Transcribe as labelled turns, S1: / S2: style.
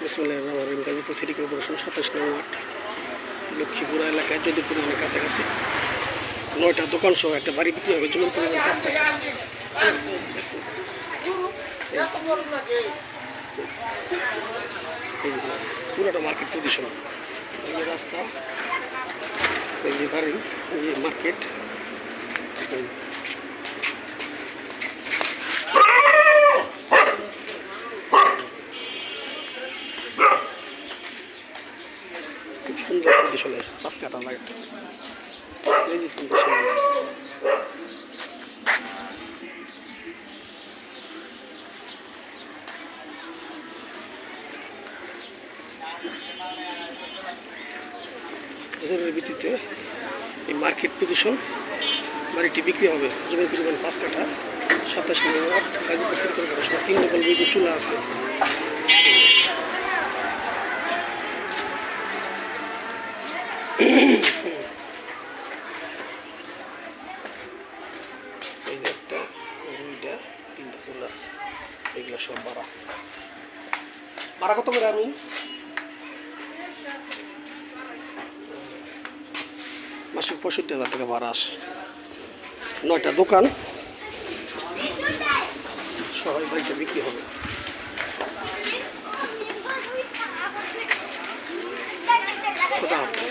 S1: বিসমুল্লাহ রহমান রহিম গাজীপুর সিটি কর্পোরেশন সাতাশ নং ওয়ার্ড লক্ষ্মীপুরা এলাকায় যদি পরিমাণের কাছাকাছি নয়টা দোকান সহ একটা বাড়ি বিক্রি হবে যেমন পরিমাণ কাজ করে পুরোটা মার্কেট পজিশন এই রাস্তা বাড়ি এই মার্কেট ভিত্তিতে এই মার্কেট পজিশন বাড়িটি বিক্রি হবে। জমির পরিমাণ পাঁচ কাঠা, সাতাশ নম্বর গাজীপুর তিন ডবল বিদ্যুৎ চুলা আছে। এই যে একটা দুইটা তিনটা চুলা আছে এগুলো সব ভাড়া ভাড়া কত করে রুম মাসিক পঁয়ষট্টি হাজার টাকা ভাড়া আসে। নয়টা দোকান সবাই বাড়িতে বিক্রি হবে। হাফেজ